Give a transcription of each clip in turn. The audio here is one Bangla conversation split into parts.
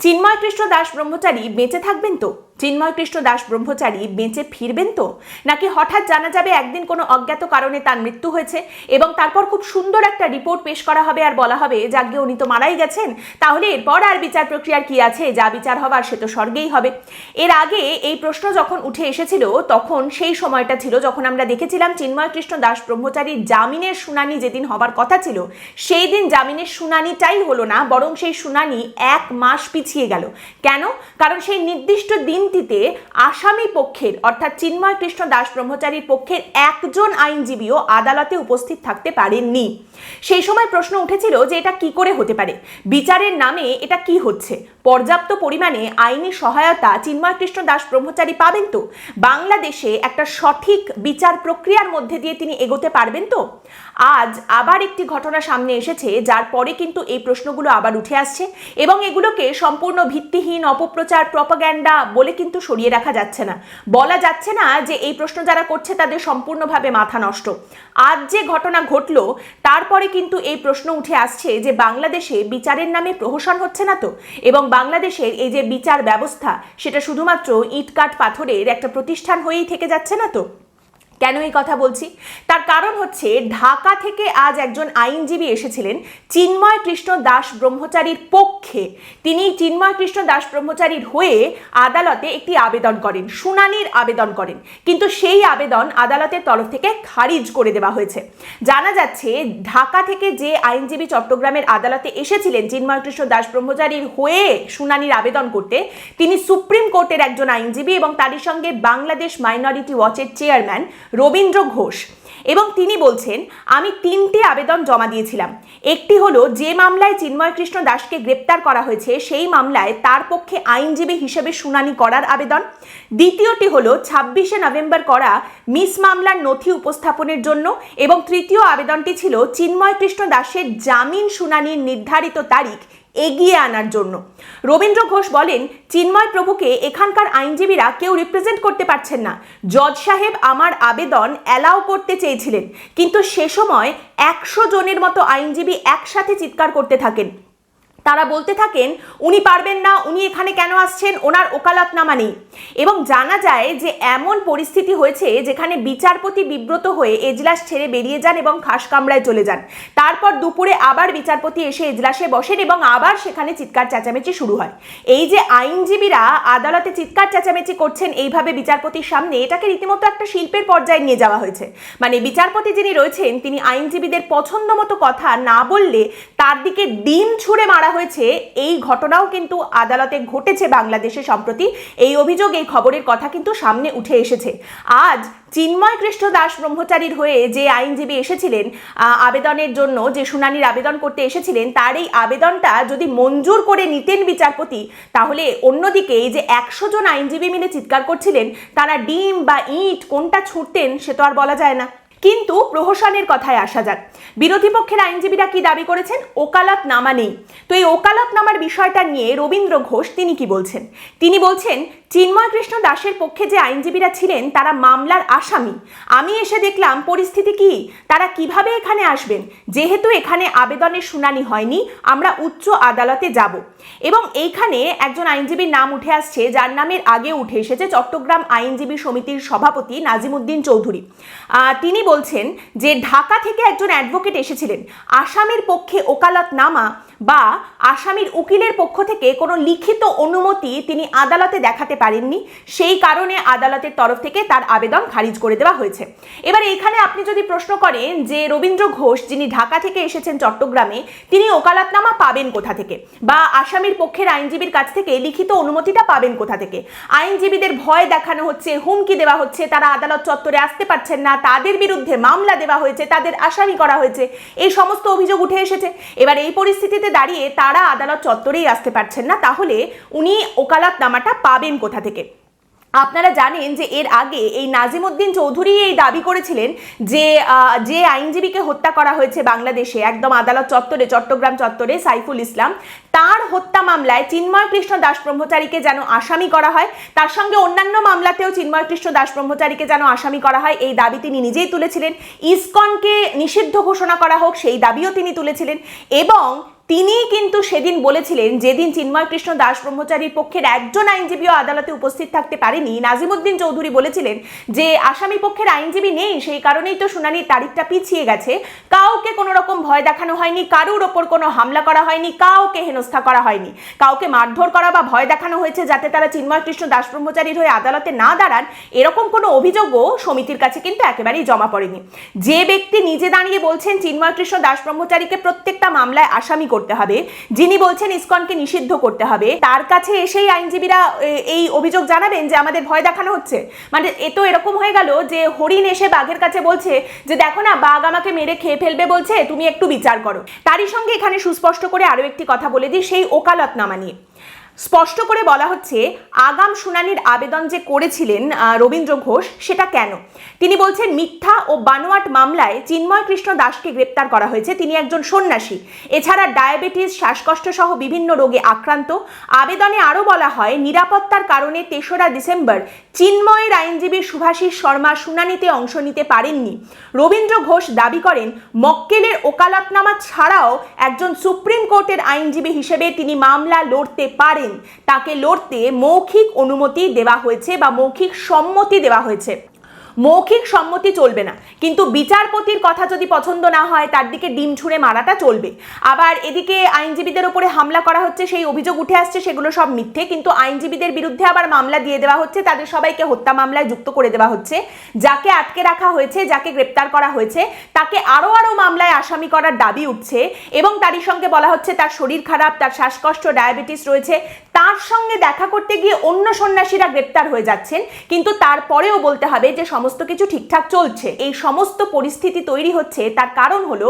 চিন্ময় কৃষ্ণ দাস ব্রহ্মচারী বেঁচে থাকবেন তো? চিন্ময় কৃষ্ণ দাস ব্রহ্মচারী বেঁচে ফিরবেন তো? নাকি হঠাৎ জানা যাবে একদিন কোনো অজ্ঞাত কারণে তার মৃত্যু হয়েছে এবং তারপর খুব সুন্দর একটা রিপোর্ট পেশ করা হবে আর বলা হবে যাকে উনি তো মারাই গেছেন, তাহলে এরপর আর বিচার প্রক্রিয়ার কি আছে? যা বিচার হবার সে তো স্বর্গেই হবে। এর আগে এই প্রশ্ন যখন উঠে এসেছিল, তখন সেই সময়টা ছিল যখন আমরা দেখেছিলাম চিন্ময় কৃষ্ণ দাস ব্রহ্মচারীর জামিনের শুনানি যেদিন হবার কথা ছিল, সেই দিন জামিনের শুনানিটাই হলো না, বরং সেই শুনানি এক মাস পিছিয়ে গেল। কেন? কারণ সেই নির্দিষ্ট দিনটিতে আসামি পক্ষের, অর্থাৎ চিন্ময় কৃষ্ণ দাস ব্রহ্মচারীর পক্ষের একজন আইনজীবীও আদালতে উপস্থিত থাকতে পারেননি। সেই সময় প্রশ্ন উঠেছিল যে এটা কি করে হতে পারে? বিচারের নামে এটা কি হচ্ছে? পর্যাপ্ত পরিমাণে আইনি সহায়তা চিন্ময় কৃষ্ণ দাস ব্রহ্মচারী পাবেন তো? বাংলাদেশে একটা সঠিক বিচার প্রক্রিয়ার মধ্যে দিয়ে তিনি এগোতে পারবেন তো? আজ আবার একটি ঘটনা সামনে এসেছে, যার পরে কিন্তু এই প্রশ্নগুলো আবার উঠে আসছে এবং এগুলোকে সম্পূর্ণ ভিত্তিহীন, অপপ্রচার প্রপাগ্যান্ডা বলে কিন্তু সরিয়ে রাখা যাচ্ছে না। বলা যাচ্ছে না যে এই প্রশ্ন যারা করছে তাদের সম্পূর্ণভাবে মাথা নষ্ট। আজ যে ঘটনা ঘটলো তারপরে কিন্তু এই প্রশ্ন উঠে আসছে যে বাংলাদেশে বিচারের নামে প্রহসন হচ্ছে না তো? এবং বাংলাদেশের এই যে বিচার ব্যবস্থা, সেটা শুধুমাত্র ইটকাট পাথরের একটা প্রতিষ্ঠান হয়েই থেকে যাচ্ছে না তো? কেন এই কথা বলছি? তার কারণ হচ্ছে ঢাকা থেকে আজ একজন আইনজীবী এসেছিলেন চিন্ময় কৃষ্ণ দাস ব্রহ্মচারীর পক্ষে। তিনি চিন্ময় কৃষ্ণ দাস ব্রহ্মচারীর হয়ে আদালতে একটি আবেদন করেন, শুনানির আবেদন করেন। কিন্তু সেই আবেদন আদালতের তরফ থেকে খারিজ করে দেওয়া হয়েছে। জানা যাচ্ছে ঢাকা থেকে যে আইনজীবী চট্টগ্রামের আদালতে এসেছিলেন চিন্ময় কৃষ্ণ দাস ব্রহ্মচারীর হয়ে শুনানির আবেদন করতে, তিনি সুপ্রিম কোর্টের একজন আইনজীবী এবং তারই সঙ্গে বাংলাদেশ মাইনরিটি ওয়াচের চেয়ারম্যান রবীন্দ্র ঘোষ। এবং তিনি বলছেন, আমি তিনটি আবেদন জমা দিয়েছিলাম। একটি হলো, যে মামলায় চিন্ময় কৃষ্ণ দাসকে গ্রেপ্তার করা হয়েছে, সেই মামলায় তার পক্ষে আইনজীবী হিসেবে শুনানি করার আবেদন। দ্বিতীয়টি হলো, ছাব্বিশে নভেম্বর করা মিস মামলার নথি উপস্থাপনের জন্য। এবং তৃতীয় আবেদনটি ছিল চিন্ময় কৃষ্ণ দাসের জামিন শুনানির নির্ধারিত তারিখ এগিয়ে আনার জন্য। রবীন্দ্র ঘোষ বলেন, চিন্ময় প্রভুকে এখানকার আইনজীবীরা কেউ রিপ্রেজেন্ট করতে পারছেন না। জজ সাহেব আমার আবেদন অ্যালাউ করতে চেয়েছিলেন, কিন্তু সে সময় একশো জনের মতো আইনজীবী একসাথে চিৎকার করতে থাকেন। তারা বলতে থাকেন, উনি পারবেন না, উনি এখানে কেন আসছেন? ওনার ওকালতনামা নেই। এবং জানা যায় যে এমন পরিস্থিতি হয়েছে যেখানে বিচারপতি বিব্রত হয়ে এজলাস ছেড়ে বেরিয়ে যান এবং খাস কামরায় চলে যান। তারপর দুপুরে আবার বিচারপতি এসে এজলাসে বসেন এবং আবার সেখানে চিৎকার চেঁচামেচি শুরু হয়। এই যে আইনজীবীরা আদালতে চিৎকার চেঁচামেচি করছেন এইভাবে বিচারপতির সামনে, এটাকে রীতিমতো একটা শিল্পের পর্যায়ে নিয়ে যাওয়া হয়েছে। মানে বিচারপতি যিনি রয়েছেন, তিনি আইনজীবীদের পছন্দ মতো কথা না বললে তার দিকে ডিম ছুঁড়ে মারা হয়েছে, এই ঘটনাও কিন্তু আদালতে ঘটেছে বাংলাদেশে সম্প্রতি। এই অভিযোগ, এই খবরের কথা কিন্তু সামনে উঠে এসেছে। আজ চিন্ময় কৃষ্ণ দাস ব্রহ্মচারীর হয়ে যে আইনজীবী এসেছিলেন আবেদনের জন্য, যে শুনানির আবেদন করতে এসেছিলেন, তার এই আবেদনটা যদি মঞ্জুর করে নিতেন বিচারপতি, তাহলে অন্যদিকে এই যে একশো জন আইনজীবী মিলে চিৎকার করছিলেন, তারা ডিম বা ইট কোনটা ছুটতেন সে তো আর বলা যায় না। কিন্তু প্রহসনের কথায় আসা যাক। বিরোধী পক্ষের আইনজীবীরা কি দাবি করেছেন? ওকালত নামা নেই। তো এই ওকালত নামার বিষয়টা নিয়ে রবীন্দ্র ঘোষ তিনি কি বলছেন? তিনি বলছেন চিন্ময় কৃষ্ণ দাসের পক্ষে যে আইনজীবীরা ছিলেন, তারা মামলার আসামি। আমি এসে দেখলাম, পরিস্থিতি কি? তারা কীভাবে এখানে আসবেন? যেহেতু এখানে আবেদনের শুনানি হয়নি, আমরা উচ্চ আদালতে যাব। এবং এইখানে একজন আইনজীবীর নাম উঠে আসছে, যার নামের আগে উঠে এসেছে চট্টগ্রাম আইনজীবী সমিতির সভাপতি নাজিমুদ্দিন চৌধুরী। তিনি বলছেন যে, ঢাকা থেকে একজন অ্যাডভোকেট এসেছিলেন। আসামের পক্ষে ওকালত নামা বা আসামির উকিলের পক্ষ থেকে কোনো লিখিত অনুমতি তিনি আদালতে দেখাতে পারেননি। সেই কারণে আদালতের তরফ থেকে তার আবেদন খারিজ করে দেওয়া হয়েছে। এবার এখানে আপনি যদি প্রশ্ন করেন যে রবীন্দ্র ঘোষ, যিনি ঢাকা থেকে এসেছেন চট্টগ্রামে, তিনি ওকালাতনামা পাবেন কোথা থেকে? বা আসামির পক্ষের আইনজীবীর কাছ থেকে লিখিত অনুমতিটা পাবেন কোথা থেকে? আইনজীবীদের ভয় দেখানো হচ্ছে, হুমকি দেওয়া হচ্ছে, তারা আদালত চত্বরে আসতে পারছেন না, তাদের বিরুদ্ধে মামলা দেওয়া হয়েছে, তাদের আসামি করা হয়েছে, এই সমস্ত অভিযোগ উঠে এসেছে। এবার এই পরিস্থিতিতে দাঁড়িয়ে তারা আদালত চত্বরেই আসতে পারছেন না। তাহলে উনি ওকালাতনামাটা পাবেন কোথা থেকে? আপনারা জানেন যে এর আগে এই নাজিমুদ্দিন চৌধুরী এই দাবি করেছিলেন যে যে আইনজীবীকে হত্যা করা হয়েছে বাংলাদেশে, একদম আদালত চত্বরে, চট্টগ্রাম চত্বরে, সাইফুল ইসলাম, তার হত্যা মামলায় চিন্ময় কৃষ্ণ দাস ব্রহ্মচারীকে যেন আসামি করা হয়, তার সঙ্গে অন্যান্য মামলাতেও চিন্ময় কৃষ্ণ দাস ব্রহ্মচারীকে যেন আসামি করা হয়, এই দাবি তিনি নিজেই তুলেছিলেন। ইসকনকে নিষিদ্ধ ঘোষণা করা হোক, সেই দাবিও তিনি তুলেছিলেন এবং তিনিই কিন্তু সেদিন বলেছিলেন, যেদিন চিন্ময় কৃষ্ণ দাস ব্রহ্মচারীর পক্ষের একজন আইনজীবীও আদালতে উপস্থিত থাকতে পারেনি, নাজিমুদ্দিন চৌধুরী বলেছিলেন যে, আসামি পক্ষের আইনজীবী নেই, সেই কারণেই তো শুনানির তারিখটা পিছিয়ে গেছে। কাউকে কোনো রকম ভয় দেখানো হয়নি, কারুর ওপর কোনো হামলা করা হয়নি, কাউকে হেনস্থা করা হয়নি। কাউকে মারধর করা বা ভয় দেখানো হয়েছে যাতে তারা চিন্ময় কৃষ্ণ দাস ব্রহ্মচারীর হয়ে আদালতে না দাঁড়ান, এরকম কোনো অভিযোগও সমিতির কাছে কিন্তু একেবারেই জমা পড়েনি। যে ব্যক্তি নিজে দাঁড়িয়ে বলছেন, চিন্ময় কৃষ্ণ দাস ব্রহ্মচারীকে প্রত্যেকটা মামলায় আসামি করতে হবে। যিনি বলছেন ইসকনকে নিষিদ্ধ করতে হবে, তার কাছে এসেই আইনজীবীরা এই অভিযোগ জানাবেন যে আমাদের ভয় দেখানো হচ্ছে। মানে এ তো এরকম হয়ে গেল যে হরিণ এসে বাঘের কাছে বলছে যে, দেখো না, বাঘ আমাকে মেরে খেয়ে ফেলবে বলছে, তুমি একটু বিচার করো। তারই সঙ্গে এখানে সুস্পষ্ট করে আরও একটি কথা বলে দিই, সেই ওকালতনামা নিয়ে। স্পষ্ট করে বলা হচ্ছে, আগাম শুনানির আবেদন যে করেছিলেন রবীন্দ্র ঘোষ, সেটা কেন? তিনি বলছেন, মিথ্যা ও বানোয়াট মামলায় চিন্ময় কৃষ্ণ দাসকে গ্রেপ্তার করা হয়েছে। তিনি একজন সন্ন্যাসী। এছাড়া ডায়াবেটিস শ্বাসকষ্ট সহ বিভিন্ন রোগে আক্রান্ত। আবেদনে আরও বলা হয়, নিরাপত্তার কারণে তেসরা ডিসেম্বর চিন্ময়ের আইনজীবী সুভাষিস শর্মা শুনানিতে অংশ নিতে পারেননি। রবীন্দ্র ঘোষ দাবি করেন, মক্কেলের ওকালতনামা ছাড়াও একজন সুপ্রিম কোর্টের আইনজীবী হিসেবে তিনি মামলা লড়তে পারেন। তাকে লড়তে মৌখিক অনুমতি দেওয়া হয়েছে বা মৌখিক সম্মতি দেওয়া হয়েছে। মৌখিক সম্মতি চলবে না। কিন্তু বিচারপতির কথা যদি পছন্দ না হয়, তার দিকে ডিম ছুঁড়ে মারাটা চলবে। আবার এদিকে আইনজীবীদের উপরে হামলা করা হচ্ছে, সেই অভিযোগ উঠে আসছে, সেগুলো সব মিথ্যে। কিন্তু আইনজীবীদের বিরুদ্ধে আবার মামলা দিয়ে দেওয়া হচ্ছে, তাদের সবাইকে হত্যা মামলায় যুক্ত করে দেওয়া হচ্ছে। যাকে আটকে রাখা হয়েছে, যাকে গ্রেপ্তার করা হয়েছে, তাকে আরও আরও মামলায় আসামি করার দাবি উঠছে। এবং তারই সঙ্গে বলা হচ্ছে, তার শরীর খারাপ, তার শ্বাসকষ্ট, ডায়াবেটিস রয়েছে তার সঙ্গে দেখা করতে গিয়ে অন্য সন্ন্যাসীরা গ্রেপ্তার হয়ে যাচ্ছেন। কিন্তু তারপরেও বলতে হবে যে সমস্ত কিছু ঠিকঠাক চলছে। এই সমস্ত পরিস্থিতি তৈরি হচ্ছে, তার কারণ হলো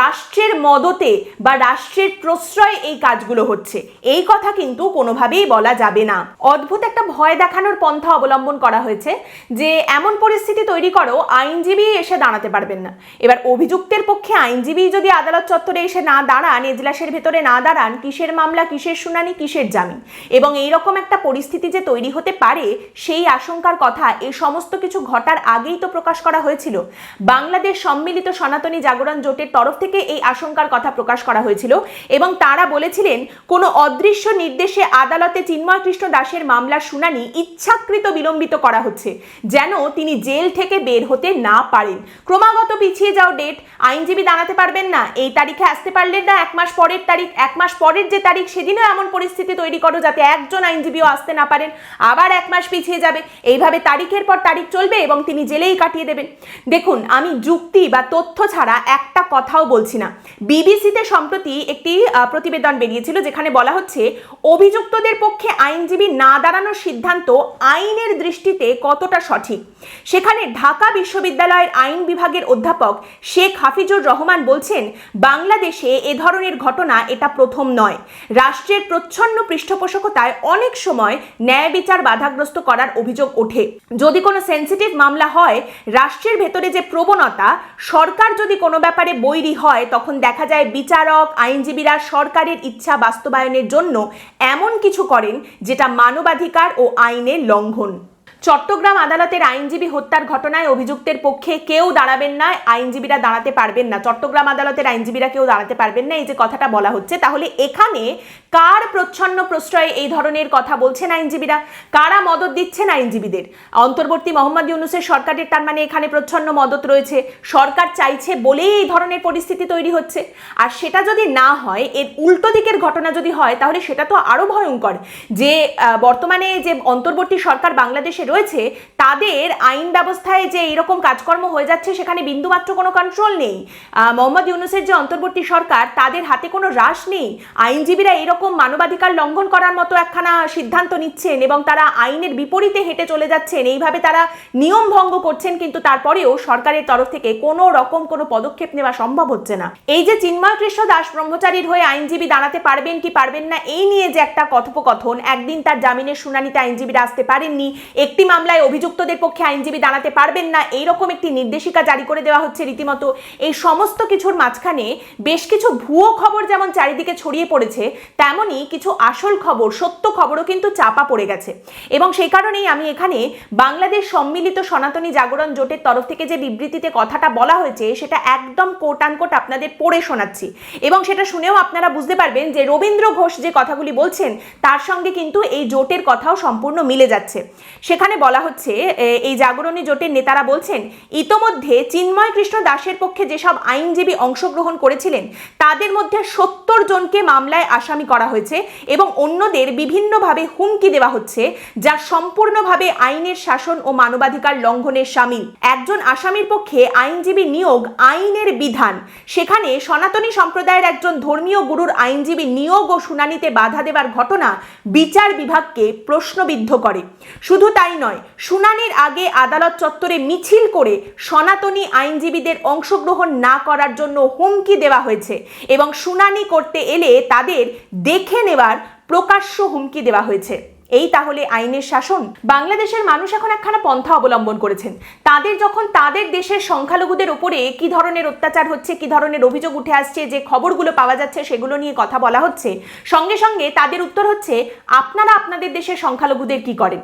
রাষ্ট্রের মদতে বা রাষ্ট্রের প্রশ্রয় এই কাজগুলো হচ্ছে। এই কথা কিন্তু কোনোভাবেই বলা যাবে না। অদ্ভুত একটা ভয় দেখানোর পন্থা অবলম্বন করা হয়েছে যে, এমন পরিস্থিতি তৈরি করো, আইনজীবী এসে দাঁড়াতে পারবেন না। এবার অভিযুক্তের পক্ষে আইনজীবী যদি আদালত চত্বরে এসে না দাঁড়ান, এজলাসের ভেতরে না দাঁড়ান, কিসের মামলা, কিসের শুনানি, কিসের জামিন? এবং এই রকম একটা পরিস্থিতি যে তৈরি হতে পারে, সেই আশঙ্কার কথা এই সমস্ত কিছু ঘটার আগেই তো প্রকাশ করা হয়েছিল। বাংলাদেশ সম্মিলিত সনাতনী জাগরণ জোটের তরফ থেকে এই আশঙ্কার কথা প্রকাশ করা হয়েছিল এবং তারা বলেছিলেন, কোনো অদৃশ্য নির্দেশে আদালতে চিন্ময় কৃষ্ণ দাসের মামলার শুনানি ইচ্ছাকৃত বিলম্বিত করা হচ্ছে, যেন তিনি জেল থেকে বের হতে না পারেন। ক্রমাগত পিছিয়ে যাও ডেট, আইনজীবী দাঁড়াতে পারবেন না, এই তারিখে আসতে পারলেন না, এক মাস পরের তারিখ, এক মাস পরের যে তারিখ, সেদিনও এমন পরিস্থিতি তৈরি করো যাতে একজন আইনজীবীও আসতে না পারেন, আবার এক মাস পিছিয়ে যাবে। এইভাবে তারিখের পর তারিখ চলবে এবং তিনি জেলেই কাটিয়ে দেবেন। দেখুন, আমি যুক্তি বা তথ্য ছাড়া একটা কথাও বলছি না। বিবিসিতে সম্প্রতি একটি প্রতিবেদন বেরিয়েছিল যেখানে বলা হচ্ছে, অভিযুক্তদের পক্ষে আইনজীবী না দাঁড়ানোর সিদ্ধান্ত আইনের দৃষ্টিতে কতটা সঠিক? সেখানে ঢাকা বিশ্ববিদ্যালয়ের আইন বিভাগের অধ্যাপক শেখ হাফিজুর রহমান বলছেন, বাংলাদেশে এ ধরনের ঘটনা এটা প্রথম নয়। রাষ্ট্রের প্রচ্ছন্ন পৃষ্ঠপোষকতায় অনেক সময় ন্যায় বিচার বাধাগ্রস্ত করার অভিযোগ ওঠে। যদি কোনো সেন্সিটিভ মামলা হয়, রাষ্ট্রের ভেতরে যে প্রবণতা, সরকার যদি কোনো ব্যাপারে বৈরী হয়, তখন দেখা যায় বিচারক, আইনজীবীরা সরকারের ইচ্ছা বাস্তবায়নের জন্য এমন কিছু করেন যেটা মানবাধিকার ও আইনের লঙ্ঘন। চট্টগ্রাম আদালতের আইনজীবী হত্যার ঘটনায় অভিযুক্তের পক্ষে কেউ দাঁড়াবেন না, আইনজীবীরা দাঁড়াতে পারবেন না। চট্টগ্রাম আদালতের আইনজীবীরা কেউ দাঁড়াতে পারবেন না। এই যে কথাটা বলা হচ্ছে, তাহলে এখানে কার প্রচ্ছন্ন প্রশ্রয়ে এই ধরনের কথা বলছেন আইনজীবীরা? কারা মদত দিচ্ছেন আইনজীবীদের? অন্তর্বর্তী মোহাম্মদ ইউনুসের সরকারের তার মানে এখানে প্রচ্ছন্ন মদত রয়েছে। সরকার চাইছে বলেই এই ধরনের পরিস্থিতি তৈরি হচ্ছে। আর সেটা যদি না হয়, এর উল্টো দিকের ঘটনা যদি হয়, তাহলে সেটা তো আরও ভয়ঙ্কর। যে বর্তমানে যে অন্তর্বর্তী সরকার বাংলাদেশে রয়েছে, তাদের আইন ব্যবস্থায় যে এরকম কাজকর্ম হয়ে যাচ্ছে, সেখানে বিন্দুমাত্র কোনো কন্ট্রোল নেই। মোহাম্মদ ইউনুসের যে অন্তর্বর্তী সরকার, তাদের হাতে কোনো হ্রাস নেই। আইনজীবীরা এরকম মানবাধিকার লঙ্ঘন করার মতো একখানা সিদ্ধান্ত নিচ্ছেন এবং তারা আইনের বিপরীতে হেঁটে চলে যাচ্ছেন। এইভাবে তারা নিয়ম ভঙ্গ করছেন, কিন্তু তারপরেও সরকারের তরফ থেকে কোনো রকম কোনো পদক্ষেপ নেওয়া সম্ভব হচ্ছে না। এই যে চিন্ময় কৃষ্ণ দাস ব্রহ্মচারীর হয়ে আইনজীবী দাঁড়াতে পারবেন কি পারবেন না, এই নিয়ে যে একটা কথোপকথন, একদিন তার জামিনের শুনানিতে আইনজীবীরা আসতে পারেননি। একটু একটি মামলায় অভিযুক্তদের পক্ষে আইনজীবী দাঁড়াতে পারবেন না। এইরকম একটি নির্দেশিকা জারি করে দেওয়া হচ্ছে রীতিমতো। এই সমস্ত কিছুর মাঝখানে বেশ কিছু ভুয়ো খবর যেমন চারিদিকে ছড়িয়ে পড়েছে তেমনই কিছু আসল খবর, সত্য খবরও কিন্তু চাপা পড়ে গেছে। এবং সেই কারণেই আমি এখানে বাংলাদেশ সম্মিলিত সনাতনী জাগরণ জোটের তরফ থেকে যে বিবৃতিতে কথাটা বলা হয়েছে, সেটা একদম কোট আনকোট আপনাদের পড়ে শোনাচ্ছি। এবং সেটা শুনেও আপনারা বুঝতে পারবেন যে রবীন্দ্র ঘোষ যে কথাগুলি বলছেন, তার সঙ্গে কিন্তু এই জোটের কথাও সম্পূর্ণ মিলে যাচ্ছে। সেখানে বলা হচ্ছে এই জাগরণী জোটের নেতারা বলছেন, ইতোমধ্যে চিন্ময় কৃষ্ণ দাসের পক্ষে যেসব আইনজীবী অংশগ্রহণ করেছিলেন, তাদের মধ্যে সত্তর জনকে মামলায় আসামি করা হয়েছে এবং অন্যদের বিভিন্নভাবে হুমকি দেওয়া হচ্ছে, যা সম্পূর্ণভাবে আইনের শাসন ও মানবাধিকার লঙ্ঘনের সামিল। একজন আসামির পক্ষে আইনজীবী নিয়োগ আইনের বিধান। সেখানে সনাতনী সম্প্রদায়ের একজন ধর্মীয় গুরুর আইনজীবী নিয়োগ ও শুনানিতে বাধা দেবার ঘটনা বিচার বিভাগকে প্রশ্নবিদ্ধ করে। শুধু তাই নয়। শুনানির আগে আদালত চত্বরে মিছিল করে সনাতনী আইনজীবীদের অংশগ্রহণ না করার জন্য হুমকি দেওয়া হয়েছে এবং শুনানি করতে এলে তাদের দেখে নেওয়ার প্রকাশ্য হুমকি দেওয়া হয়েছে। এই তাহলে আইনের শাসন? বাংলাদেশের মানুষ এখন একখানা পন্থা অবলম্বন করেছেন। তাদের যখন তাদের দেশের সংখ্যালঘুদের উপরে কি ধরনের অত্যাচার হচ্ছে, কি ধরনের অভিযোগ উঠে আসছে, যে খবরগুলো পাওয়া যাচ্ছে, সেগুলো নিয়ে কথা বলা হচ্ছে, সঙ্গে সঙ্গে তাদের উত্তর হচ্ছে, আপনারা আপনাদের দেশের সংখ্যালঘুদের কি করেন?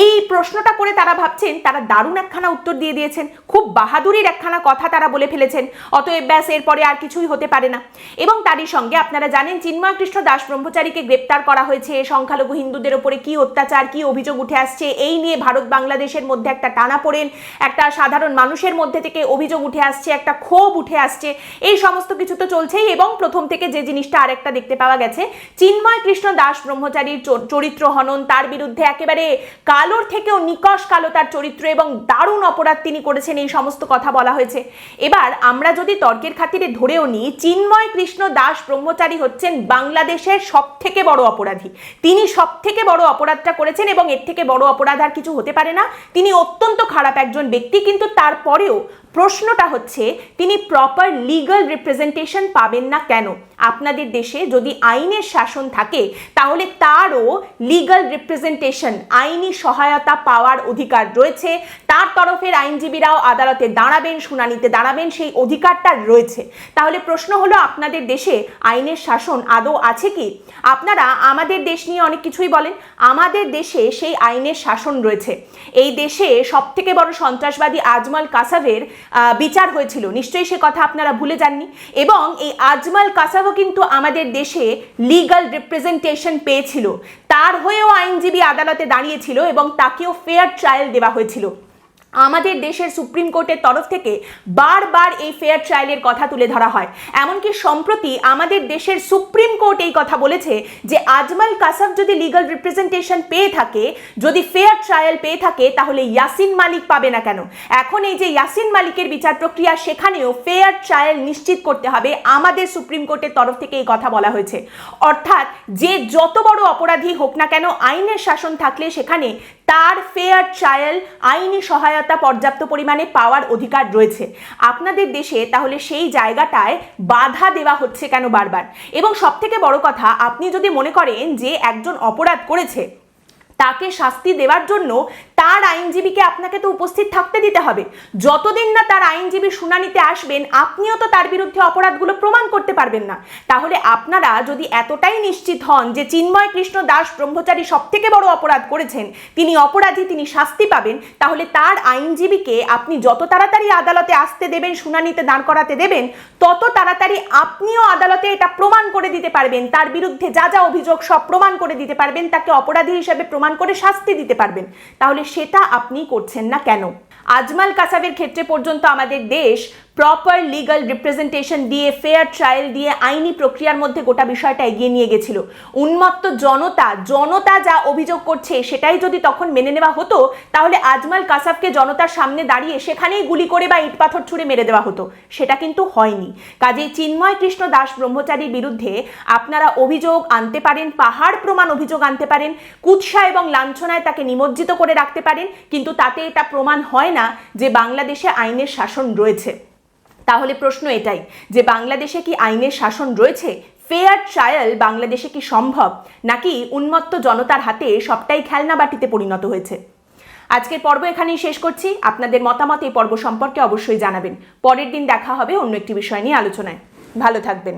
এই প্রশ্নটা করে তারা ভাবছেন, তারা দারুণ একখানা উত্তর দিয়ে দিয়েছেন, খুব বাহাদুরির একখানা কথা তারা বলে ফেলেছেন, অতএব ব্যাস, এরপরে আর কিছুই হতে পারে না। এবং তারই সঙ্গে আপনারা জানেন চিন্ময় কৃষ্ণ দাস ব্রহ্মচারীকে গ্রেপ্তার করা হয়েছে, সংখ্যালঘু হিন্দুদের উপরে কি অত্যাচার, কি অভিযোগ উঠে আসছে, এই নিয়ে ভারত বাংলাদেশের মধ্যে একটা টানা পড়েন একটা সাধারণ মানুষের মধ্যে থেকে অভিযোগ উঠে আসছে, একটা ক্ষোভ উঠে আসছে, এই সমস্ত কিছু তো চলছেই এবং প্রথম থেকে যে জিনিসটা আরেকটা দেখতে পাওয়া গেছে, চিন্ময় কৃষ্ণ দাস ব্রহ্মচারীর চরিত্র হনন, তার বিরুদ্ধে একেবারে কালোর থেকেও নিকশ কালো তার চরিত্র এবং দারুণ অপরাধ তিনি করেছেন, এই সমস্ত কথা বলা হয়েছে। এবার আমরা যদি তর্কের খাতিরে ধরেও নিই, চিন্ময় কৃষ্ণ দাস ব্রহ্মচারী হচ্ছেন বাংলাদেশের সব থেকে বড় অপরাধী। তিনি সব থেকে বড় অপরাধটা করেছেন এবং এর থেকে বড় অপরাধ আর কিছু হতে পারে না। তিনি অত্যন্ত খারাপ একজন ব্যক্তি, কিন্তু তারপরেও প্রশ্নটা হচ্ছে, তিনি প্রপার লিগাল রিপ্রেজেন্টেশন পাবেন না কেন? আপনাদের দেশে যদি আইনের শাসন থাকে, তাহলে তারও লিগাল রিপ্রেজেন্টেশন আইনি সহায়তা পাওয়ার অধিকার রয়েছে। তার তরফের আইনজীবীরাও আদালতে দাঁড়াবেন, শুনানিতে দাঁড়াবেন, সেই অধিকারটা রয়েছে। তাহলে প্রশ্ন হলো, আপনাদের দেশে আইনের শাসন আদৌ আছে কি? আপনারা আমাদের দেশ নিয়ে অনেক কিছুই বলেন, আমাদের দেশে সেই আইনের শাসন রয়েছে। এই দেশে সবথেকে বড় সন্ত্রাসবাদী আজমল কাসাভের বিচার হয়েছিল। নিশ্চয়ই সে কথা আপনারা ভুলে যাননি। এবং এই আজমাল কাসাভও কিন্তু আমাদের দেশে লিগাল রিপ্রেজেন্টেশন পেয়েছিল। তার হয়েও আইনজীবী আদালতে দাঁড়িয়েছিল এবং তাকেও ফেয়ার ট্রায়াল দেওয়া হয়েছিল। আমাদের দেশের সুপ্রিম কোর্টের তরফ থেকে বারবার এই ফেয়ার ট্রায়ালের কথা তুলে ধরা হয়। এমনকি সম্প্রতি আমাদের দেশের সুপ্রিম কোর্ট এই কথা বলেছে যে আজমাল কাসাব যদি লিগাল রিপ্রেজেন্টেশন পেয়ে থাকে, যদি ফেয়ার ট্রায়াল পেয়ে থাকে, তাহলে ইয়াসিন মালিক পাবে না কেন? এখন এই যে ইয়াসিন মালিকের বিচার প্রক্রিয়া, সেখানেও ফেয়ার ট্রায়াল নিশ্চিত করতে হবে আমাদের সুপ্রিম কোর্টের তরফ থেকে এই কথা বলা হয়েছে। অর্থাৎ যে যত বড় অপরাধী হোক না কেন, আইনের শাসন থাকলে সেখানে তার ফেয়ার ট্রায়াল আইনি সহায়তা পর্যাপ্ত পরিমাণে পাওয়ার অধিকার রয়েছে। আপনাদের দেশে তাহলে সেই জায়গাটায় বাধা দেওয়া হচ্ছে কেন বারবার? এবং সবথেকে বড় কথা, আপনি যদি মনে করেন যে একজন অপরাধ করেছে তাকে শাস্তি দেওয়ার জন্য তার আইনজীবীকে আপনাকে তো উপস্থিত থাকতে দিতে হবে। যতদিন না তার আইনজীবী শুনানিতে আসবেন, আপনিও তো তার বিরুদ্ধে অপরাধগুলো প্রমাণ করতে পারবেন না। তাহলে আপনারা যদি এতটাই নিশ্চিত হন যে চিন্ময় কৃষ্ণ দাস ব্রহ্মচারী সব থেকে বড় অপরাধ করেছেন, তিনি অপরাধী, তিনি শাস্তি পাবেন, তাহলে তার আইনজীবীকে আপনি যত তাড়াতাড়ি আদালতে আসতে দেবেন, শুনানিতে দাঁড় করাতে দেবেন, তত তাড়াতাড়ি আপনিও আদালতে এটা প্রমাণ করে দিতে পারবেন। তার বিরুদ্ধে যা যা অভিযোগ সব প্রমাণ করে দিতে পারবেন, তাকে অপরাধী হিসেবে প্রমাণ করে শাস্তি দিতে পারবেন। তাহলে সেটা আপনি করছেন না কেন? আজমাল কাসাবের ক্ষেত্রে পর্যন্ত আমাদের দেশ প্রপার লিগাল রিপ্রেজেন্টেশন দিয়ে ফেয়ার ট্রায়াল দিয়ে, আইনি প্রক্রিয়ার মধ্যে গোটা বিষয়টা এগিয়ে নিয়ে গেছিল। উন্মত্ত জনতা জনতা যা অভিযোগ করছে সেটাই যদি তখন মেনে নেওয়া হতো, তাহলে আজমাল কাসাবকে জনতার সামনে দাঁড়িয়ে সেখানেই গুলি করে বা ইট পাথর ছুঁড়ে মেরে দেওয়া হতো। সেটা কিন্তু হয়নি। কাজেই চিন্ময় কৃষ্ণ দাস ব্রহ্মচারীর বিরুদ্ধে আপনারা অভিযোগ আনতে পারেন, পাহাড় প্রমাণ অভিযোগ আনতে পারেন, কুৎসা এবং লাঞ্ছনায় তাকে নিমজ্জিত করে রাখতে পারেন, কিন্তু তাতে এটা প্রমাণ হয় না যে বাংলাদেশে আইনের শাসন রয়েছে। তাহলে প্রশ্ন এটাই, যে বাংলাদেশে কি আইনের শাসন রয়েছে? ফেয়ার ট্রায়াল বাংলাদেশে কি সম্ভব? নাকি উন্মত্ত জনতার হাতে সবটাই খেলনা বাটিতে পরিণত হয়েছে? আজকের পর্ব এখানেই শেষ করছি। আপনাদের মতামত এই পর্ব সম্পর্কে অবশ্যই জানাবেন। পরের দিন দেখা হবে অন্য একটি বিষয় নিয়ে আলোচনায়। ভালো থাকবেন।